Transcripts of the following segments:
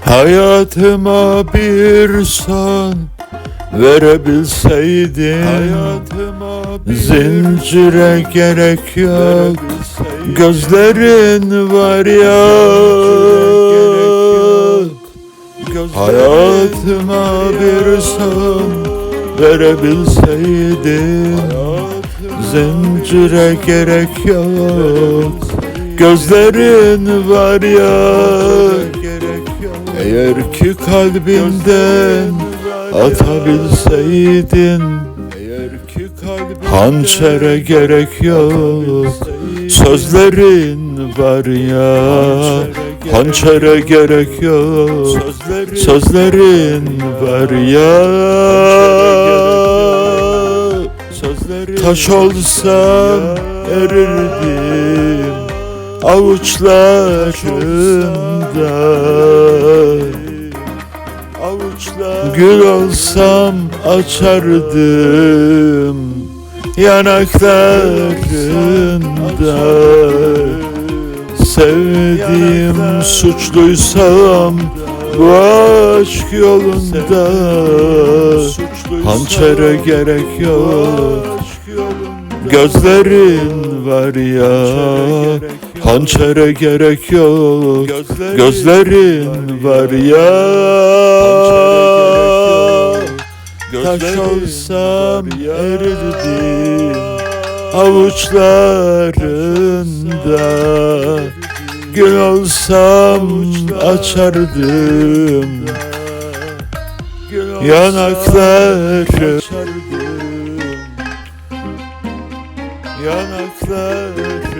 Hayatıma bir son verebilseydin. Hayatıma bir Zincire gerek yok. Gözlerin var ya. Hayatıma bir son verebilseydin. Zincire gerek yok. Gözlerin var ya Eğer ki kalbinden atabilseydin Hançere gerek yok. Sözlerin var ya Hançere gerek yok. Sözlerin var ya. Taş olsam erirdim Avuçlarında Gül olsam açardım yanaklarında. Sevdiğim suçluysam bu aşk yolunda. Hançere gerek yok. Gözlerin var ya Hançere gerek yok. Gözlerin var ya. Taş olsam erirdim avuçlarında. Gül olsam açardım. Yanakları. Yanakları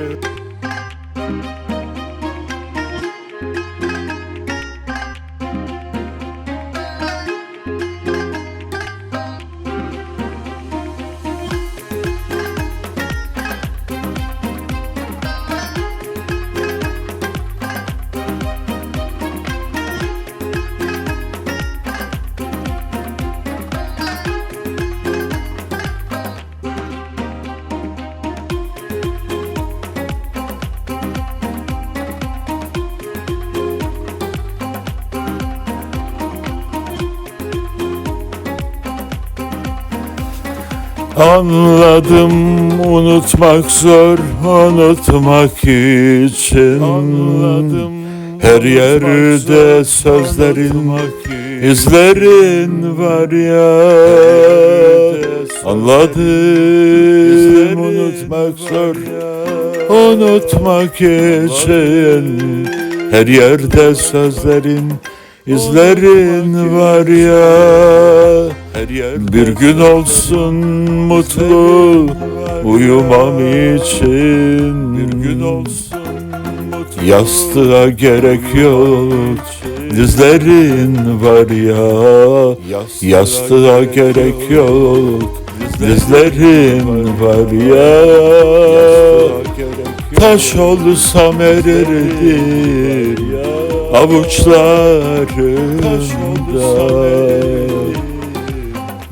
Anladım unutmak zor unutmak için. Anladım Her yerde sözlerin izlerin var ya. Anladım unutmak zor unutmak için. Her yerde sözlerin izlerin var ya bir gün olsun mutlu uyumam için. Bir gün olsun mutlu Yastığa gerek yok. Dizlerin var ya Yastığa gerek yok. Dizlerin var ya Taş olsam erirdim Avuçlarında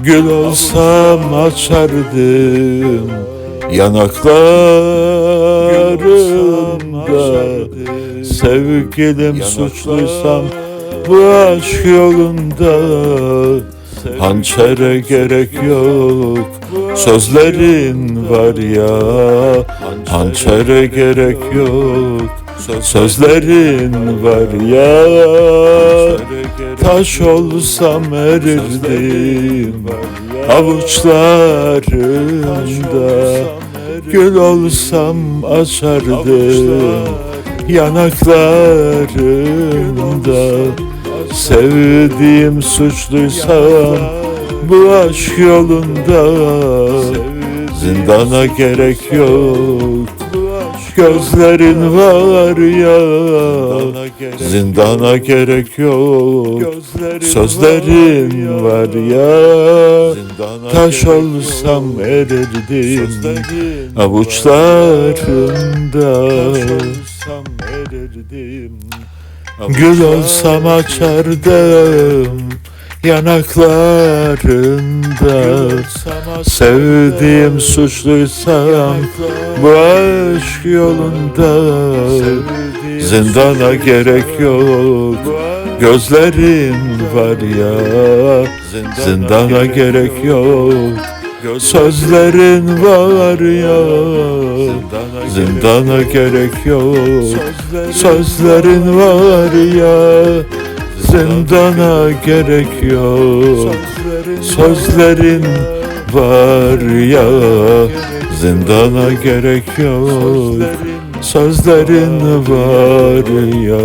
Gül olsam açardım yanaklarında Sevgilim suçluysam bu aşk yolunda Hançere gerek yok. Sözlerin var ya Hançere gerek yok Sözlerin var ya. Taş olsam erirdim Avuçlarında. Gül olsam açardım Yanaklarında. Sevdiğim suçluysam Bu aşk yolunda. Zindana gerek yok Gözlerin var ya. Zindana gerek yok. Sözlerin var ya. Taş olsam erirdim Avuçlarında. Gül olsam açardım yanaklarında Sevdiğim suçluysam bu aşk yolunda Zindana gerek yok. Gözlerin var ya Zindana gerek yok. Sözlerin var ya Zindana gerek yok. Sözlerin var ya Zindana gerek yok. Sözlerin var ya Zindana gerek yok. Sözlerin var ya